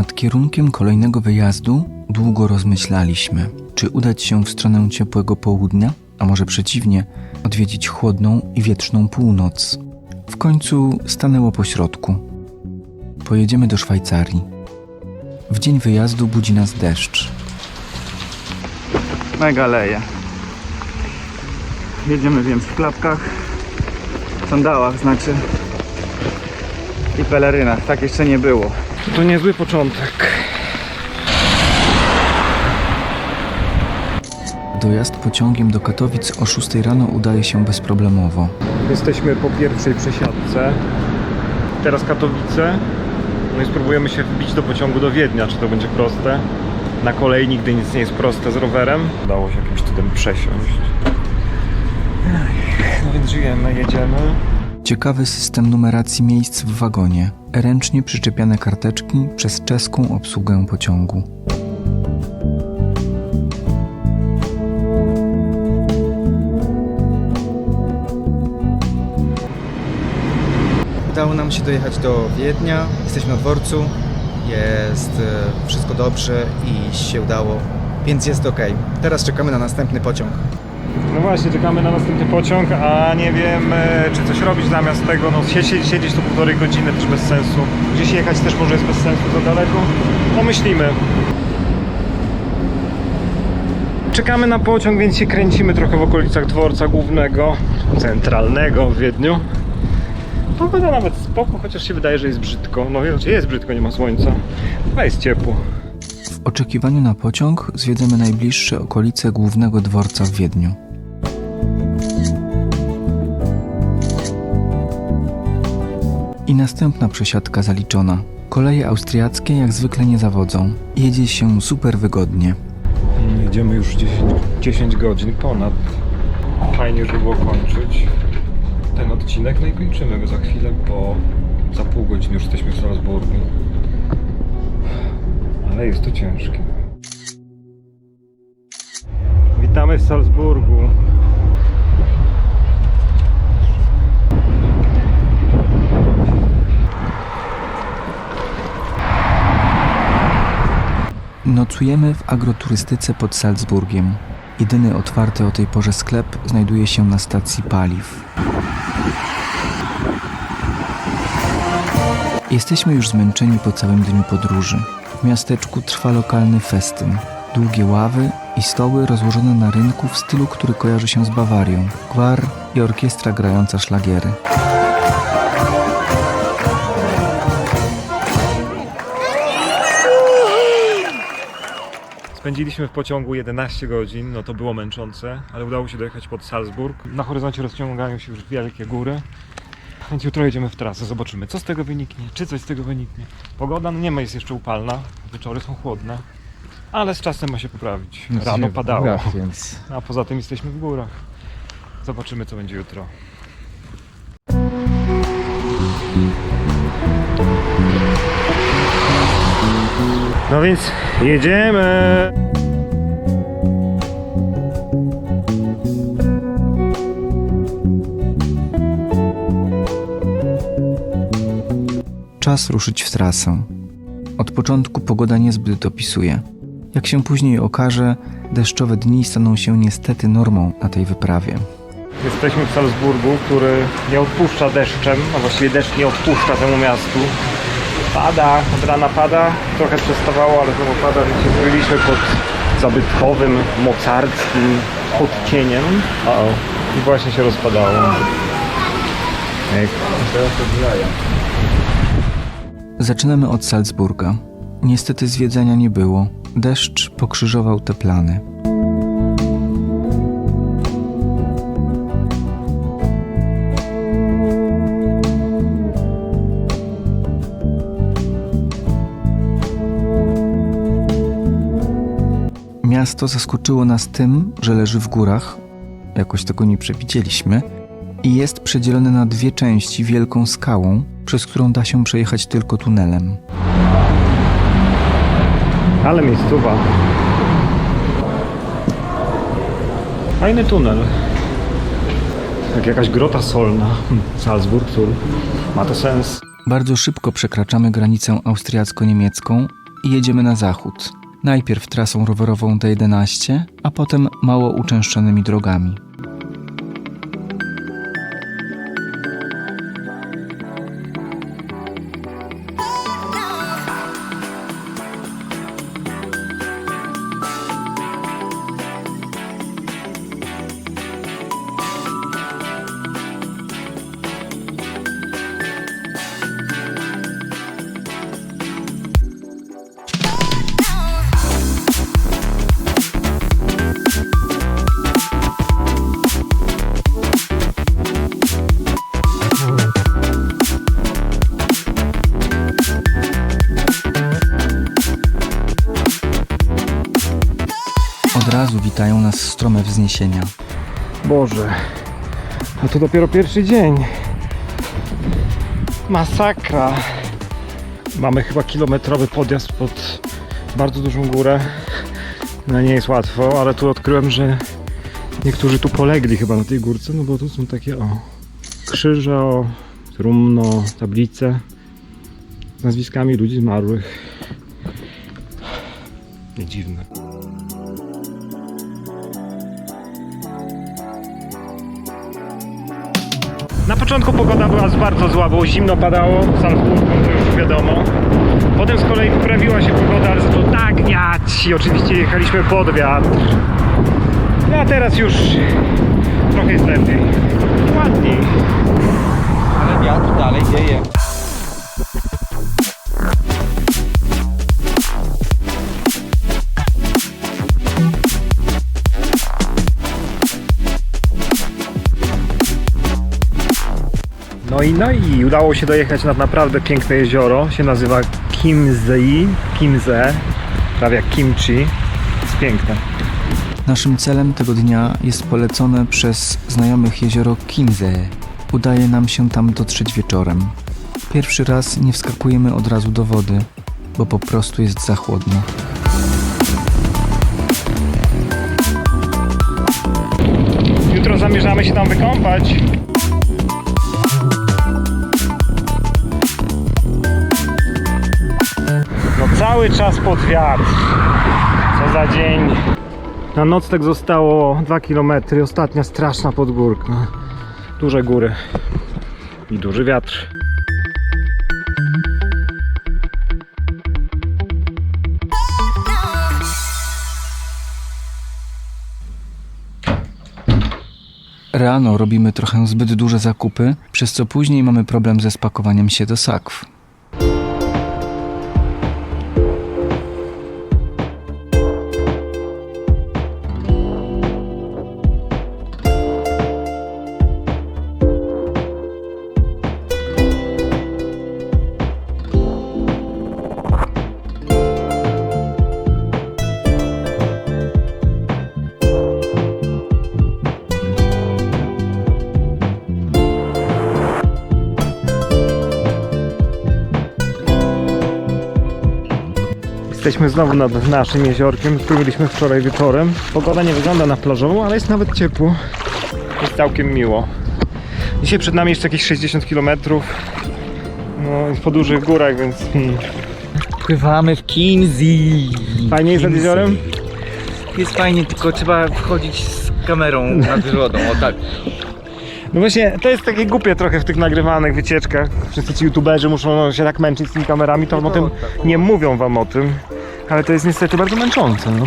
Nad kierunkiem kolejnego wyjazdu długo rozmyślaliśmy, czy udać się w stronę ciepłego południa, a może przeciwnie, odwiedzić chłodną i wietrzną północ. W końcu stanęło po środku. Pojedziemy do Szwajcarii. W dzień wyjazdu budzi nas deszcz. Mega leje. Jedziemy więc w klapkach, sandałach znaczy i pelerynach. Tak jeszcze nie było. To niezły początek. Dojazd pociągiem do Katowic o 6 rano udaje się bezproblemowo. Jesteśmy po pierwszej przesiadce. Teraz Katowice. No i spróbujemy się wbić do pociągu do Wiednia, czy to będzie proste. Na kolei nigdy nic nie jest proste z rowerem. Udało się jakimś cudem przesiąść. No więc żyjemy, jedziemy. Ciekawy system numeracji miejsc w wagonie. Ręcznie przyczepiane karteczki przez czeską obsługę pociągu. Udało nam się dojechać do Wiednia. Jesteśmy na dworcu. Jest e, wszystko dobrze i się udało, więc jest ok. Teraz czekamy na następny pociąg. No właśnie, czekamy na następny pociąg, a nie wiem, e, czy coś robić zamiast tego. No siedzieć, siedzieć tu półtorej godziny też bez sensu. Gdzieś jechać też może jest bez sensu za daleko. No myślimy. Czekamy na pociąg, więc się kręcimy trochę w okolicach dworca głównego, centralnego w Wiedniu. Pogoda nawet spoko, chociaż się wydaje, że jest brzydko. No znaczy jest brzydko, nie ma słońca. Chyba jest ciepło. W oczekiwaniu na pociąg zwiedzamy najbliższe okolice głównego dworca w Wiedniu. I następna przesiadka zaliczona. Koleje austriackie jak zwykle nie zawodzą. Jedzie się super wygodnie. Jedziemy już 10, 10 godzin ponad. Fajnie, żeby było kończyć ten odcinek. No i kończymy go za chwilę, bo za pół godziny już jesteśmy w Salzburgu. Ale jest to ciężkie. Witamy w Salzburgu. Nocujemy w agroturystyce pod Salzburgiem. Jedyny otwarty o tej porze sklep znajduje się na stacji paliw. Jesteśmy już zmęczeni po całym dniu podróży. W miasteczku trwa lokalny festyn. Długie ławy i stoły rozłożone na rynku w stylu, który kojarzy się z Bawarią. Gwar i orkiestra grająca szlagiery. Spędziliśmy w pociągu 11 godzin, no to było męczące, ale udało się dojechać pod Salzburg. Na horyzoncie rozciągają się już wielkie góry. Więc jutro jedziemy w trasę, zobaczymy co z tego wyniknie, czy coś z tego wyniknie. Pogoda no nie ma, jest jeszcze upalna, wieczory są chłodne, ale z czasem ma się poprawić. Rano padało, więc... a poza tym jesteśmy w górach. Zobaczymy co będzie jutro. No więc jedziemy! Czas ruszyć w trasę. Od początku pogoda niezbyt dopisuje. Jak się później okaże, deszczowe dni staną się niestety normą na tej wyprawie. Jesteśmy w Salzburgu, który nie odpuszcza deszczem, a właściwie deszcz nie odpuszcza temu miastu. Pada, od rana pada, trochę przestawało, ale znowu pada, więc się zbyliśmy pod zabytkowym, mocarckim odcieniem. O, i właśnie się rozpadało. Ej, teraz odbijają. Zaczynamy od Salzburga. Niestety zwiedzania nie było. Deszcz pokrzyżował te plany. Miasto zaskoczyło nas tym, że leży w górach, jakoś tego nie przewidzieliśmy, i jest przedzielone na dwie części wielką skałą, przez którą da się przejechać tylko tunelem. Ale miejscowa. Fajny tunel. Jak jakaś grota solna. Hm, Salzburg, Sur. Ma to sens. Bardzo szybko przekraczamy granicę austriacko-niemiecką i jedziemy na zachód. Najpierw trasą rowerową D11, a potem mało uczęszczonymi drogami. Od razu witają nas strome wzniesienia. Boże, a to dopiero pierwszy dzień. Masakra. Mamy chyba kilometrowy podjazd pod bardzo dużą górę. No nie jest łatwo, ale tu odkryłem, że niektórzy tu polegli chyba na tej górce, no bo tu są takie o krzyże, o trumno, tablice z nazwiskami ludzi zmarłych. Nie dziwne. Na początku pogoda była bardzo zła, było zimno padało, w Salzburgu to już wiadomo. Potem z kolei poprawiła się pogoda, ale zaczęło tak wiać i oczywiście jechaliśmy pod wiatr. No a teraz już trochę jest lepiej. Ładniej. Ale wiatr dalej wieje. No i no i udało się dojechać nad naprawdę piękne jezioro. Się nazywa Kimzei, Kimze, prawie jak kimchi. Jest piękne. Naszym celem tego dnia jest polecone przez znajomych jezioro Kinze. Udaje nam się tam dotrzeć wieczorem. Pierwszy raz nie wskakujemy od razu do wody, bo po prostu jest za chłodno. Jutro zamierzamy się tam wykąpać. Cały czas pod wiatr. Co za dzień. Na nocleg zostało 2 km. Ostatnia straszna podgórka. Duże góry i duży wiatr. Rano robimy trochę zbyt duże zakupy, przez co później mamy problem ze spakowaniem się do sakw. Jesteśmy znowu nad naszym jeziorkiem, który byliśmy wczoraj wieczorem. Pogoda nie wygląda na plażową, ale jest nawet ciepło. Jest całkiem miło. Dzisiaj przed nami jeszcze jakieś 60 km. No, jest po dużych górach, więc hmm. Pływamy w Kinzi. fajnie jest nad jeziorem. Jest fajnie, tylko trzeba wchodzić z kamerą nad wodą, o tak. No właśnie, to jest takie głupie trochę w tych nagrywanych wycieczkach. Wszyscy ci youtuberzy muszą się tak męczyć z tymi kamerami, to o tym nie mówią wam o tym. Ale to jest niestety bardzo męczące. No.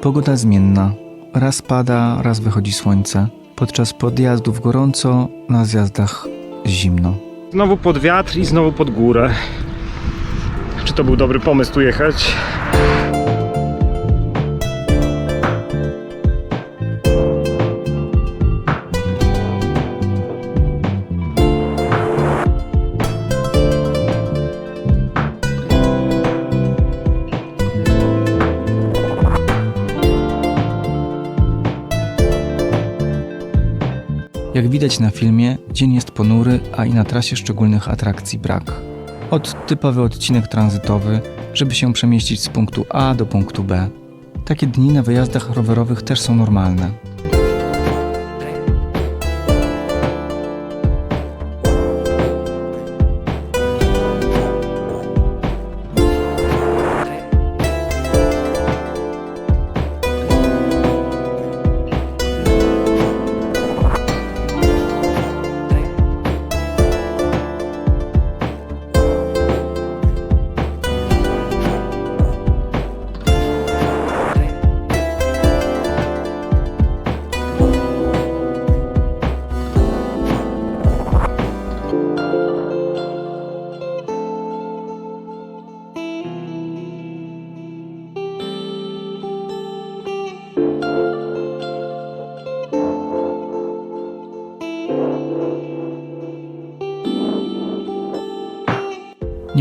Pogoda zmienna. Raz pada, raz wychodzi słońce. Podczas podjazdów gorąco, na zjazdach zimno. Znowu pod wiatr i znowu pod górę. To był dobry pomysł tu jechać? Jak widać na filmie, dzień jest ponury, a i na trasie szczególnych atrakcji brak. Od typowy odcinek tranzytowy, żeby się przemieścić z punktu A do punktu B. Takie dni na wyjazdach rowerowych też są normalne.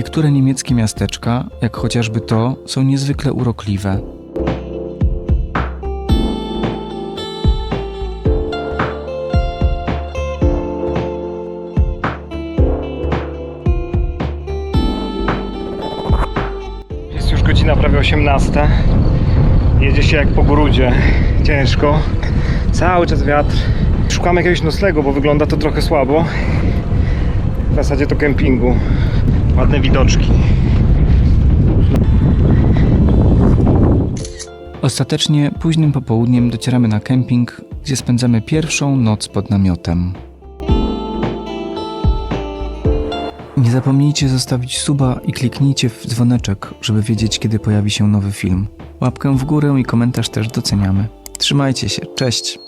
Niektóre niemieckie miasteczka, jak chociażby to, są niezwykle urokliwe. Jest już godzina prawie 18. Jedzie się jak po grudzie. Ciężko. Cały czas wiatr. Szukamy jakiegoś noclegu, bo wygląda to trochę słabo. W zasadzie to kempingu. Ładne widoczki. Ostatecznie późnym popołudniem docieramy na kemping, gdzie spędzamy pierwszą noc pod namiotem. Nie zapomnijcie zostawić suba i kliknijcie w dzwoneczek, żeby wiedzieć, kiedy pojawi się nowy film. Łapkę w górę i komentarz też doceniamy. Trzymajcie się, cześć!